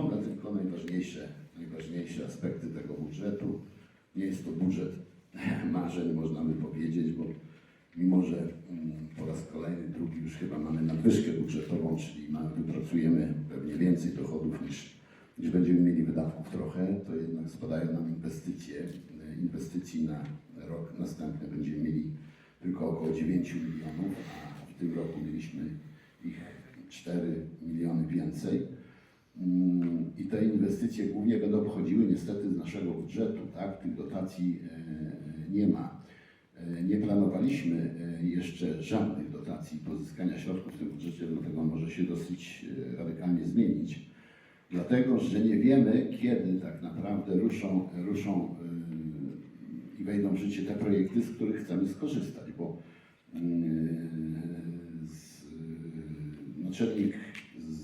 Przypomnę tylko najważniejsze, najważniejsze aspekty tego budżetu. Nie jest to budżet marzeń, można by powiedzieć, bo mimo, że mm, po raz kolejny, drugi już chyba mamy nadwyżkę budżetową, czyli mamy, wypracujemy pewnie więcej dochodów niż, niż będziemy mieli wydatków trochę, to jednak spadają nam inwestycje. Inwestycji na rok następny będziemy mieli tylko około 9 milionów, a w tym roku mieliśmy ich 4 miliony więcej. Mm, I te inwestycje głównie będą pochodziły niestety z naszego budżetu, tak? Tych dotacji e, nie ma. E, Nie planowaliśmy e, jeszcze żadnych dotacji pozyskania środków w tym budżecie, dlatego może się dosyć radykalnie zmienić. Dlatego, że nie wiemy, kiedy tak naprawdę ruszą, ruszą i wejdą w życie te projekty, z których chcemy skorzystać, bo mm, naczelnik,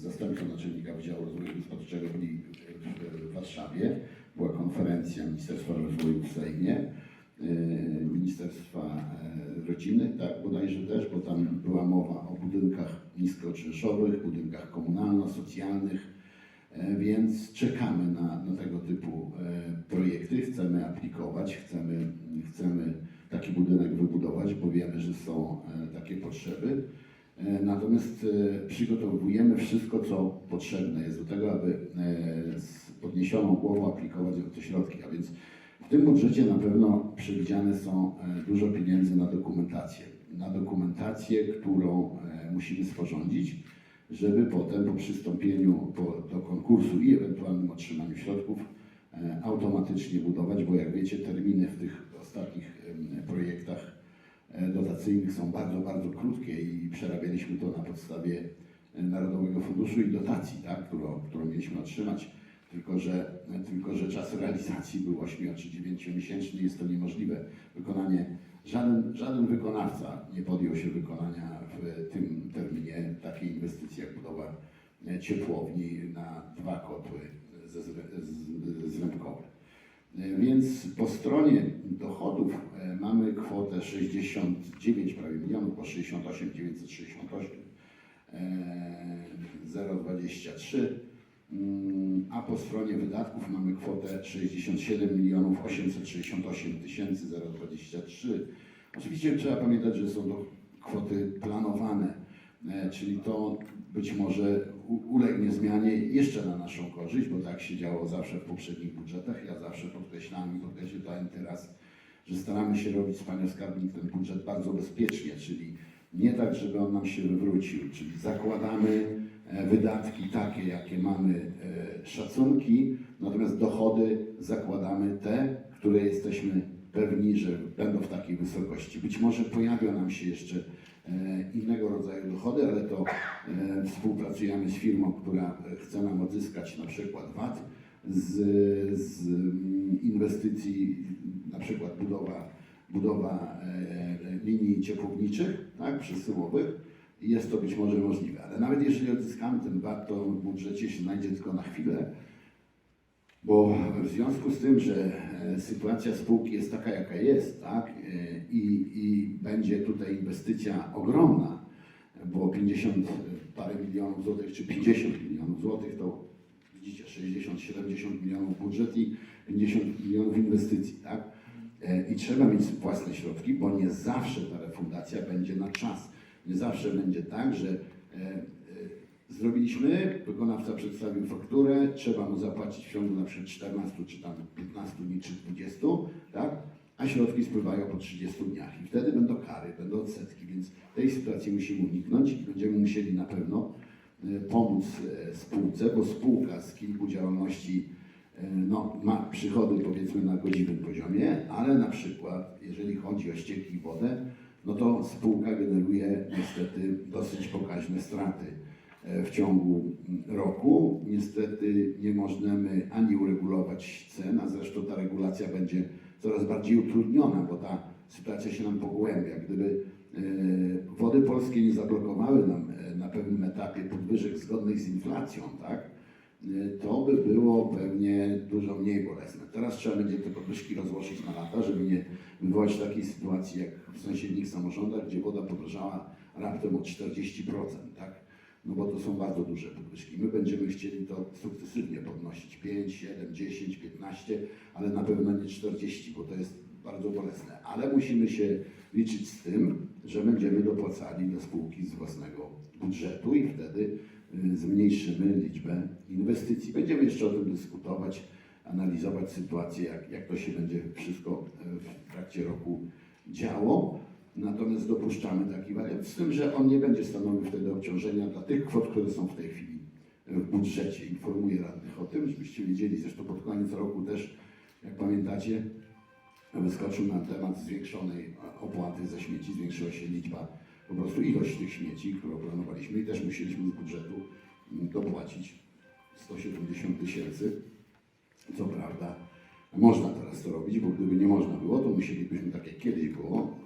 zastępca naczelnika Wydziału Rozwoju Gospodarczego w, Warszawie, była konferencja Ministerstwa Rozwoju w Sejmie, e, Ministerstwa e, Rodziny, tak bodajże też, bo tam była mowa o budynkach niskoczynszowych, budynkach komunalno-socjalnych, e, więc czekamy na, na tego typu e, projekty, chcemy aplikować, chcemy, chcemy taki budynek wybudować, bo wiemy, że są takie potrzeby. E, Natomiast e, przygotowujemy wszystko, co potrzebne jest do tego, aby e, z podniesioną głową aplikować o te środki. A więc w tym budżecie na pewno przewidziane są dużo pieniędzy na dokumentację. Na dokumentację, którą musimy sporządzić, żeby potem po przystąpieniu do konkursu i ewentualnym otrzymaniu środków automatycznie budować, bo jak wiecie, terminy w tych ostatnich projektach dotacyjnych są bardzo, bardzo krótkie i przerabialiśmy to na podstawie e, Narodowego Funduszu i dotacji, tak, którą, którą mieliśmy otrzymać. Tylko że, tylko, że czas realizacji był 8 czy 9 miesięczny, jest to niemożliwe. Wykonanie, żaden, żaden wykonawca nie podjął się wykonania w tym terminie takiej inwestycji jak budowa e, ciepłowni na dwa kotły zrębkowe. E, Więc po stronie dochodów e, mamy kwotę 69 prawie milionów, bo 68 968 e, 023, Mm, a po stronie wydatków mamy kwotę 67 milionów 868 tysięcy 023. Oczywiście trzeba pamiętać, że są to kwoty planowane, e, czyli to być może ulegnie zmianie jeszcze na naszą korzyść, bo tak się działo zawsze w poprzednich budżetach. Ja zawsze podkreślałem i podkreślam teraz, że staramy się robić z Panią Skarbnik ten budżet bardzo bezpiecznie, czyli nie tak, żeby on nam się wywrócił, czyli zakładamy e, wydatki takie, jakie mamy e, szacunki, natomiast dochody zakładamy te, które jesteśmy pewni, że będą w takiej wysokości. Być może pojawią nam się jeszcze innego rodzaju dochody, ale to e, współpracujemy z firmą, która e, chce nam odzyskać na przykład VAT z, z mm, inwestycji, na przykład budowa, budowa e, linii ciepłowniczych, tak, przesyłowych. Jest to być może możliwe, ale nawet jeżeli odzyskamy ten VAT, to w budżecie się znajdzie tylko na chwilę, bo w związku z tym, że e, sytuacja spółki jest taka, jaka jest, tak, e, i, i będzie tutaj inwestycja ogromna, bo 50 parę milionów złotych, czy 50 milionów złotych, to widzicie, 60-70 milionów budżet i 50 milionów inwestycji, tak? E, I trzeba mieć własne środki, bo nie zawsze ta refundacja będzie na czas. Nie zawsze będzie tak, że zrobiliśmy, wykonawca przedstawił fakturę, trzeba mu zapłacić w ciągu na przykład 14 czy tam 15 dni czy 20, tak? a środki spływają po 30 dniach i wtedy będą kary, będą odsetki, więc tej sytuacji musimy uniknąć i będziemy musieli na pewno e, pomóc e, spółce, bo spółka z kilku działalności e, no, ma przychody powiedzmy na godziwym poziomie, ale na przykład jeżeli chodzi o ścieki i wodę, no to spółka generuje niestety dosyć pokaźne straty w ciągu roku. Niestety nie możemy ani uregulować cen, a zresztą ta regulacja będzie coraz bardziej utrudniona, bo ta sytuacja się nam pogłębia. Gdyby e, wody polskie nie zablokowały nam e, na pewnym etapie podwyżek zgodnych z inflacją, tak, e, to by było pewnie dużo mniej bolesne. Teraz trzeba będzie te podwyżki rozłożyć na lata, żeby nie wywołać takiej sytuacji jak w sąsiednich samorządach, gdzie woda podrożała raptem o 40%, tak? No bo to są bardzo duże podwyżki. My będziemy chcieli to sukcesywnie podnosić 5, 7, 10, 15, ale na pewno nie 40, bo to jest bardzo bolesne. Ale musimy się liczyć z tym, że będziemy dopłacali do spółki z własnego budżetu i wtedy y, zmniejszymy liczbę inwestycji. Będziemy jeszcze o tym dyskutować, analizować sytuację, jak, jak to się będzie wszystko y, w trakcie roku działo. Natomiast dopuszczamy taki wariant, z tym, że on nie będzie stanowił wtedy obciążenia dla tych kwot, które są w tej chwili w budżecie. Informuję radnych o tym, żebyście wiedzieli. Zresztą pod koniec roku też, jak pamiętacie, wyskoczył nam temat zwiększonej opłaty za śmieci, zwiększyła się liczba, po prostu ilość tych śmieci, którą planowaliśmy i też musieliśmy z budżetu dopłacić 170 tysięcy. Co prawda można teraz to robić, bo gdyby nie można było, to musielibyśmy, tak jak kiedyś było,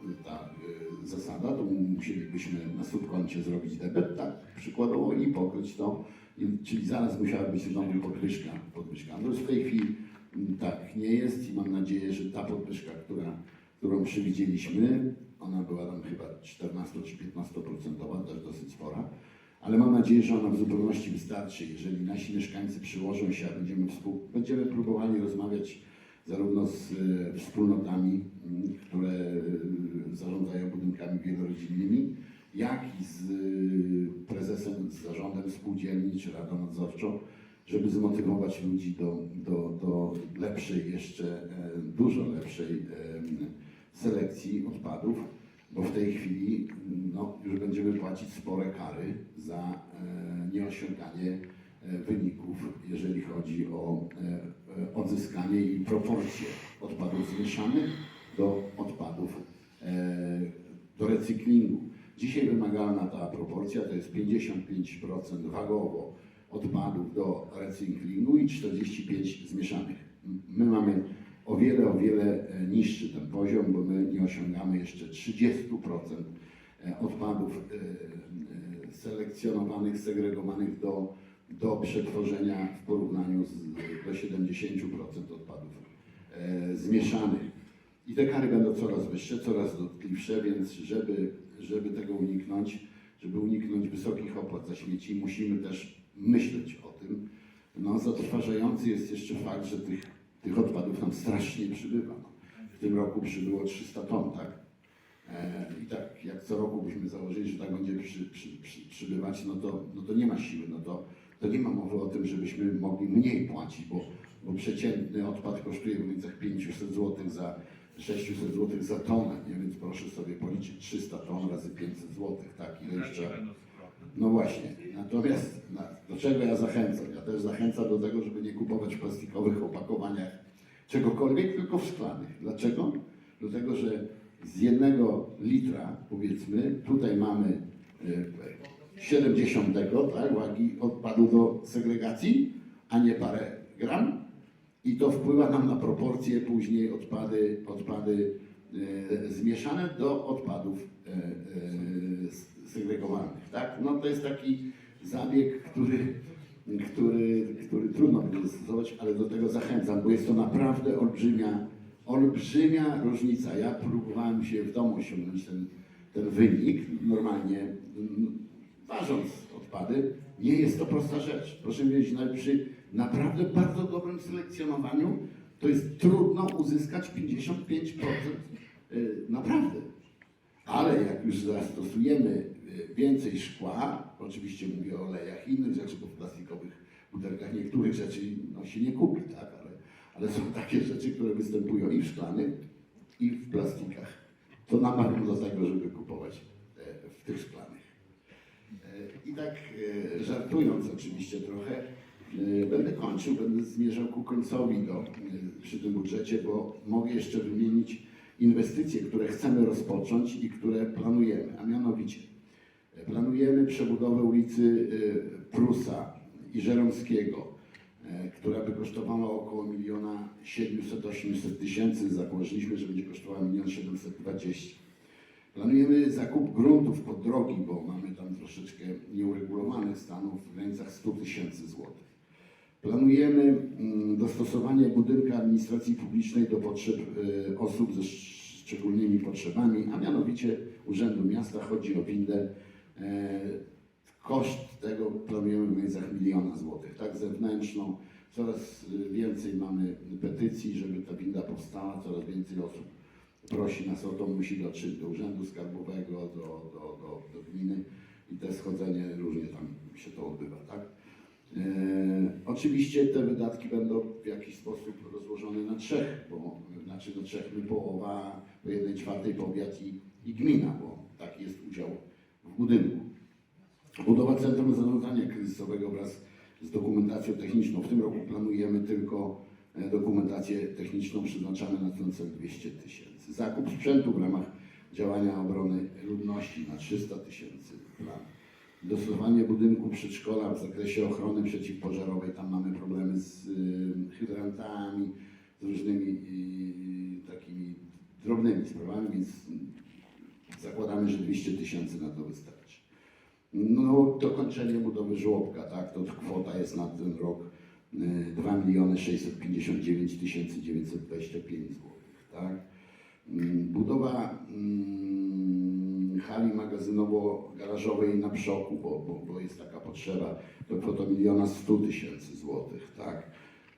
zasada, to musielibyśmy na subkoncie zrobić debet, tak przykładowo i pokryć to, czyli zaraz musiała być znowu podwyżka. podwyżka. No w tej chwili tak nie jest i mam nadzieję, że ta podwyżka, która, którą przewidzieliśmy, ona była tam chyba 14 czy 15% też dosyć spora, ale mam nadzieję, że ona w zupełności wystarczy. Jeżeli nasi mieszkańcy przyłożą się, a będziemy, współ, będziemy próbowali rozmawiać zarówno z e, wspólnotami, m, które e, zarządzają budynkami wielorodzinnymi, jak i z e, prezesem, z zarządem spółdzielni czy radą nadzorczą, żeby zmotywować ludzi do, do, do lepszej, jeszcze dużo lepszej selekcji odpadów, bo w tej chwili no, już będziemy płacić spore kary za nieosiąganie wyników, jeżeli chodzi o odzyskanie i proporcje odpadów zmieszanych do odpadów e, do recyklingu. Dzisiaj wymagalna ta proporcja to jest 55% wagowo odpadów do recyklingu i 45% zmieszanych. My mamy o wiele, o wiele e, niższy ten poziom, bo my nie osiągamy jeszcze 30% e, odpadów selekcjonowanych, segregowanych do, do przetworzenia w porównaniu z, do 70% odpadów e, zmieszanych. I te kary będą coraz wyższe, coraz dotkliwsze, więc żeby, żeby tego uniknąć, żeby uniknąć wysokich opłat za śmieci, musimy też myśleć o tym. No, zatrważający jest jeszcze fakt, że tych, tych odpadów nam strasznie przybywa. No. W tym roku przybyło 300 ton, tak? E, I tak jak co roku byśmy założyli, że tak będzie przy, przy, przy, przybywać, no to, no to nie ma siły, no to, to nie ma mowy o tym, żebyśmy mogli mniej płacić, bo, bo przeciętny odpad kosztuje w granicach 500 zł za 600 zł za tonę, nie? więc proszę sobie policzyć 300 ton razy 500 zł, tak? Ile jeszcze... No właśnie, natomiast na, do czego ja zachęcam? Ja też zachęcam do tego, żeby nie kupować w plastikowych opakowaniach czegokolwiek, tylko w szklanych. Dlaczego? Dlatego, że z jednego litra, powiedzmy, tutaj mamy e, 70 tak, wagi odpadu do segregacji, a nie parę gram. I to wpływa nam na proporcje później odpady, odpady e, zmieszane do odpadów e, e, segregowanych. Tak? No to jest taki zabieg, który, który, który trudno będzie zastosować, ale do tego zachęcam, bo jest to naprawdę olbrzymia, olbrzymia różnica. Ja próbowałem się w domu osiągnąć ten, ten wynik, normalnie ważąc odpady, nie jest to prosta rzecz. Proszę wiedzieć, przy naprawdę bardzo dobrym selekcjonowaniu to jest trudno uzyskać 55% y, naprawdę. Ale jak już zastosujemy y, więcej szkła, oczywiście mówię o olejach i innych rzeczy, bo w plastikowych butelkach niektórych rzeczy no, się nie kupi, tak? ale, ale są takie rzeczy, które występują i w szklanych, i w plastikach. To namawiam do tego, żeby kupować e, w tych szklanych. E, I tak e, żartując oczywiście trochę, e, będę kończył, będę zmierzał ku końcowi do, przy tym budżecie, bo mogę jeszcze wymienić inwestycje, które chcemy rozpocząć i które planujemy, a mianowicie planujemy przebudowę ulicy Prusa i Żeromskiego, która by kosztowała około miliona 700-800 tysięcy. Założyliśmy, że będzie kosztowała milion 720. Planujemy zakup gruntów pod drogi, bo mamy tam troszeczkę nieuregulowanych stanów w granicach 100 tysięcy złotych. Planujemy mm, dostosowanie budynku administracji publicznej do potrzeb y, osób ze szczególnymi potrzebami, a mianowicie Urzędu Miasta chodzi o windę e, Koszt tego planujemy w granicach miliona złotych, tak? Zewnętrzną. Coraz y, więcej mamy petycji, żeby ta winda powstała, coraz więcej osób prosi nas o to, musi dotrzeć do Urzędu Skarbowego, do, do, do, do gminy i te schodzenie różnie tam się to odbywa, tak? E, oczywiście te wydatki będą w jakiś sposób rozłożone na trzech, bo znaczy na trzech my połowa, po jednej czwartej powiat i, i gmina, bo taki jest udział w budynku. Budowa Centrum Zarządzania Kryzysowego wraz z dokumentacją techniczną. W tym roku planujemy tylko dokumentację techniczną, przeznaczamy na ten cel 200 tysięcy. Zakup sprzętu w ramach działania obrony ludności na 300 tysięcy. Dostosowanie budynku przedszkola w zakresie ochrony przeciwpożarowej. Tam mamy problemy z y, hydrantami, z różnymi y, takimi drobnymi sprawami, więc zakładamy, że 200 tysięcy na to wystarczy. No, dokończenie budowy żłobka, tak, to kwota jest na ten rok 2 miliony 659 tysięcy 925 zł, tak. Mm, Budowa mm, hali magazynowo-garażowej na Przoku, bo, bo, bo jest taka potrzeba, to kwota miliona 100 tysięcy złotych, tak.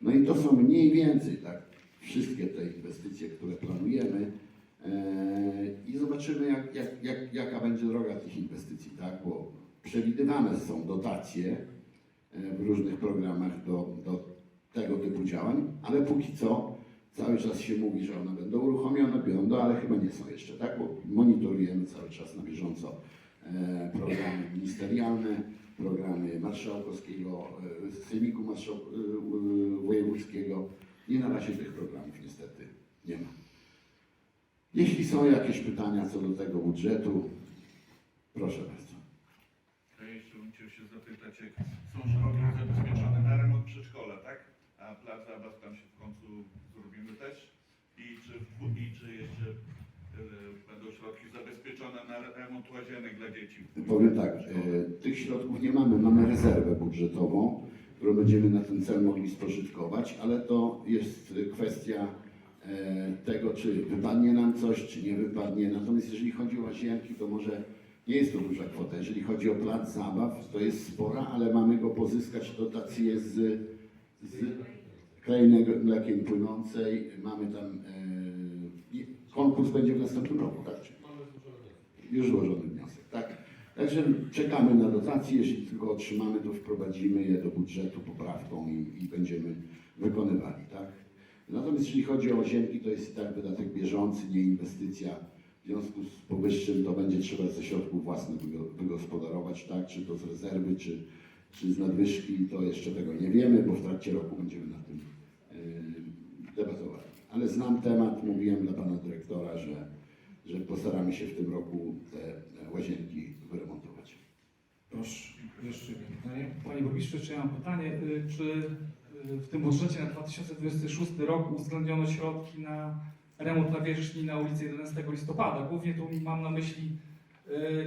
No i to są mniej więcej, tak, wszystkie te inwestycje, które planujemy. Eee, I zobaczymy, jak, jak, jak, jaka będzie droga tych inwestycji, tak? Bo przewidywane są dotacje e, w różnych programach do, do tego typu działań, ale póki co cały czas się mówi, że one będą uruchomione, będą, ale chyba nie są jeszcze, tak? Bo monitorujemy cały czas na bieżąco e, programy ministerialne, programy marszałkowskiego, e, sejmiku marszał, e, e, wojewódzkiego i na razie tych programów niestety nie ma. Jeśli są jakieś pytania co do tego budżetu, proszę bardzo. Ja jeszcze bym chciał się zapytać, jak są środki zabezpieczone na remont przedszkola, tak? A plac zabaw tam się w końcu zrobimy też? I czy, w- i czy jeszcze e, będą środki zabezpieczone na remont łazienek dla dzieci? Powiem tak, e, tych środków nie mamy, mamy rezerwę budżetową, którą będziemy na ten cel mogli spożytkować, ale to jest kwestia e, tego, czy wypadnie nam coś, czy nie wypadnie. Natomiast jeżeli chodzi o łazienki, to może nie jest to duża kwota. Jeżeli chodzi o plac zabaw, to jest spora, ale mamy go pozyskać dotację z, z krainy mlekiem płynącej. Mamy tam, e, konkurs będzie w następnym roku, tak? Już złożony wniosek, tak? Także czekamy na dotacje, jeśli tylko otrzymamy, to wprowadzimy je do budżetu poprawką i, i będziemy wykonywali, tak? Natomiast jeśli chodzi o łazienki, to jest i tak wydatek bieżący, nie inwestycja. W związku z powyższym to będzie trzeba ze środków własnych wygo- wygospodarować, tak? Czy to z rezerwy, czy, czy z nadwyżki, to jeszcze tego nie wiemy, bo w trakcie roku będziemy nad tym yy, debatowali. Ale znam temat, mówiłem dla pana dyrektora, że że postaramy się w tym roku te łazienki wyremontować. Proszę, jeszcze pytanie. Panie Burmistrzu, jeszcze mam pytanie. Y, Czy y, w tym budżecie na 2026 rok uwzględniono środki na remont nawierzchni na ulicy 11 listopada? Głównie tu mam na myśli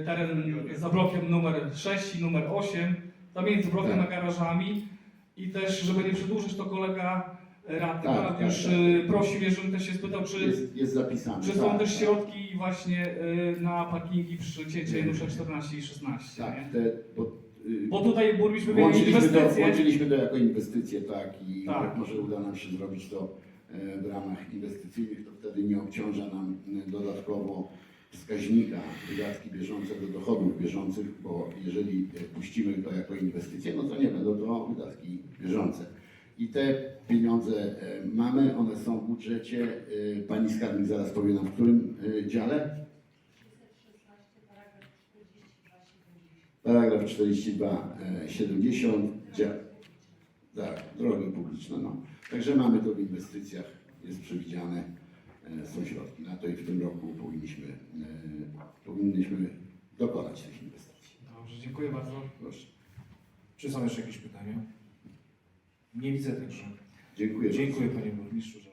y, teren za blokiem numer 6 i numer 8, tam między blokiem Tak. a garażami i też, żeby nie przedłużyć, to kolega radny Tak, tak, już tak. y, prosi mnie, żebym też się spytał, czy Jest, jest zapisane. czy są tak, też tak. środki właśnie y, na parkingi przy cięcie Janusza 14 i 16, nie? Tak, te, bo, Bo tutaj burmistrz wymienił włączyliśmy, to, inwestycje. włączyliśmy to jako inwestycje, tak, i Tak. może uda nam się zrobić to w ramach inwestycyjnych, to wtedy nie obciąża nam e, dodatkowo wskaźnika wydatki bieżące do dochodów bieżących, bo jeżeli e, puścimy to jako inwestycje, no to nie będą to wydatki bieżące. I te pieniądze e, mamy, one są w budżecie. E, Pani skarbnik zaraz powie nam, w którym e, dziale? 616, paragraf 42, 70. Paragraf 42, e, 70, dzia- tak, drogi publiczne, no. Także mamy to w inwestycjach, jest przewidziane, e, są środki na to i w tym roku powinniśmy, e, powinniśmy dokonać tych inwestycji. Dobrze, dziękuję bardzo. Proszę. Czy są jeszcze jakieś pytania? Nie widzę także. Dziękuję bardzo. Dziękuję panie burmistrzu.